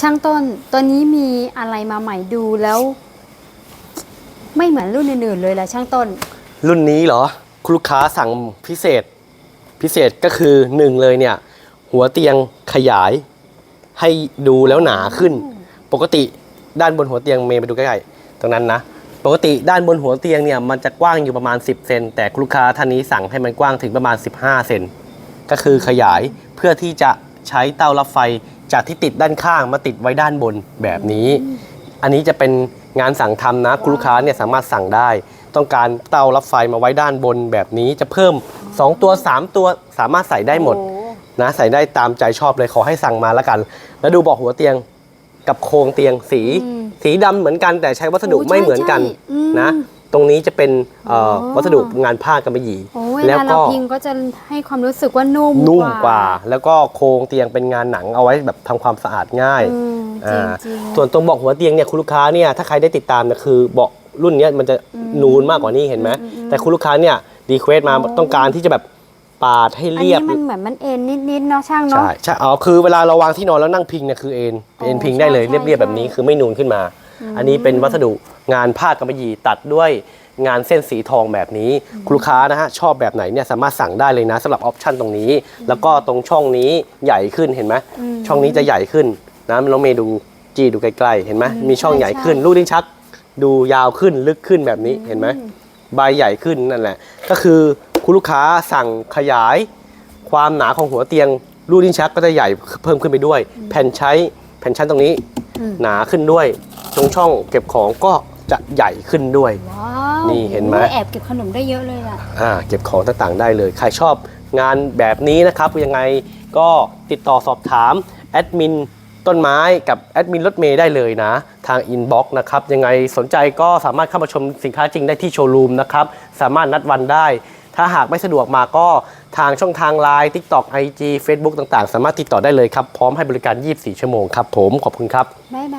ช่างต้นตัวนี้มีอะไรมาใหม่ดูแล้ว ไม่เหมือนรุ่นอื่นๆเลยแหละช่างต้น รุ่นนี้เหรอคุณลูกค้าสั่งพิเศษ พิเศษก็คือหนึ่งเลยเนี่ย หัวเตียงขยาย ให้ดูแล้วหนาขึ้น ปกติด้านบนหัวเตียงเมย์ไปดูใกล้ๆตรงนั้นนะปกติด้านบนหัวเตียงเนี่ยมันจะกว้างอยู่ประมาณ 10เซนแต่คุณลูกค้าท่านนี้สั่งให้มันกว้างถึงประมาณ 15เซนก็คือขยายเพื่อที่จะใช้เตารับไฟ จากที่ติดด้านข้างมาติดไว้ด้านบนแบบนี้ อันนี้จะเป็นงานสั่งทำนะคุณลูกค้าเนี่ยสามารถสั่งได้ ต้องการเตารับไฟมาไว้ด้านบนแบบนี้จะเพิ่ม 2 ตัว 3 ตัวสามารถใส่ได้หมดโอ้นะใส่ได้ตามใจชอบเลยขอให้สั่งมาแล้วกัน แล้วดูเบอกหัวเตียงกับโครงเตียงสีอืมสีดำเหมือนกันแต่ใช้วัสดุโอ้ใช่ไม่เหมือนกันใช่อืมนะ ตรงนี้จะเป็นเอ่ออ๋อวัสดุงานผ้ากำมะหยี่โอ้ เวแล้วลาก็เราพิงก็จะให้ความรู้สึกว่านุ่มนุ่มกว่า แล้วก็โครงเตียงเป็นงานหนังเอาไว้แบบทำความสะอาดง่าย อืมจริอ่างจริง ส่วนตรงเบอกหัวเตียงเนี่ยคุณลูกค้าเนี่ยถ้าใครได้ติดตามเนี่ยคือเบาะรุ่นเนี้ยมันจะนูนมากกว่านี้เห็นไหมแต่คุณลูกค้าเนี่ยรีเควสมาต้องการที่จะแบบปาดให้อันเรียบนี้มันเหมือนมันเอ็นนิดๆเนาะช่างเนาะ ใช่ใช่อ๋อคือเวลาเราวางที่นอนแล้วนั่งพิงเนี่ยคือเอ็นอ๋อเอ็นพิงได้เลยใช่เรียบๆแบบนี้ใช่ คือไม่นูนขึ้นมา อันนี้เป็นวัสดุงานผ้ากำมะหยี่ตัดด้วย งานเส้นสีทองแบบนี้คุณลูกค้านะฮะชอบแบบไหนเนี่ยสามารถสั่งได้เลยนะสำหรับออปชันตรงนี้ แล้วก็ตรงช่องนี้ใหญ่ขึ้นเห็นไหมช่องนี้จะใหญ่ขึ้นนะน้องเมย์ดูจีดูใกล้ๆเห็นไหมมีช่องใหญ่ขึ้นลูกดิ้นชัก ดูยาวขึ้นลึกขึ้นแบบนี้เห็นไหมใบใหญ่ขึ้นนั่นแหละ ก็คือคุณลูกค้าสั่งขยาย ความหนาของหัวเตียงลูกลิ้นชักก็จะใหญ่เพิ่มขึ้นไปด้วย แผ่นใช้แผ่นชั้นตรงนี้อืมหนาขึ้นด้วยตรงช่องเก็บของก็จะใหญ่ขึ้นด้วย ว้าว นี่เห็นไหมโอ้แอบเก็บขนมได้เยอะเลยอะอ่าเก็บของต่างๆได้เลย ใครชอบงานแบบนี้นะครับยังไงก็ติดต่อสอบถามแอดมินต้นไม้กับแอดมินรถเมย์ได้เลยนะ ทางอินบ็อกซ์นะครับ ยังไงสนใจก็สามารถเข้ามาชมสินค้าจริงได้ที่โชว์รูมนะครับ สามารถนัดวันได้ ถ้าหากไม่สะดวกมาก็ทางช่องทาง Line TikTok IG Facebook ต่างๆ สามารถติดต่อได้เลยครับ พร้อมให้บริการ 24 ชั่วโมงครับผมขอบคุณครับ บ๊ายบ